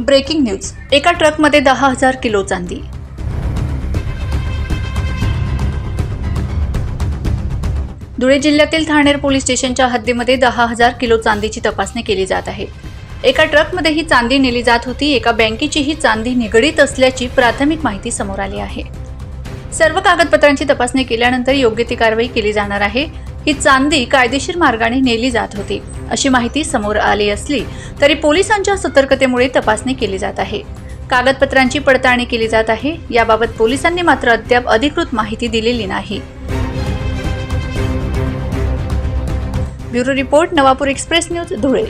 Breaking news. एका ट्रकमध्ये दहा हजार किलो चांदी. धुळे जिल्ह्यातील ठाणेर पोलीस स्टेशनच्या हद्दीमध्ये दहा हजार किलो चांदीची तपासणी केली जात आहे. एका ट्रकमध्ये ही चांदी नेली जात होती. एका बँकेची ही चांदी निगडीत असल्याची प्राथमिक माहिती समोर आली आहे. सर्व कागदपत्रांची तपासणी केल्यानंतर योग्य ती कारवाई केली जाणार आहे. ही चांदी कायदेशीर मार्गाने नेली जात होती. अशी माहिती समोर आली असली तरी पोलिसांच्या सतर्कतेमुळे तपासणी केली जात आहे. कागदपत्रांची पडताळणी केली जात आहे. याबाबत पोलिसांनी मात्र अद्याप अधिकृत माहिती दिलेली नाही. Bureau report Navapur express news Dhule.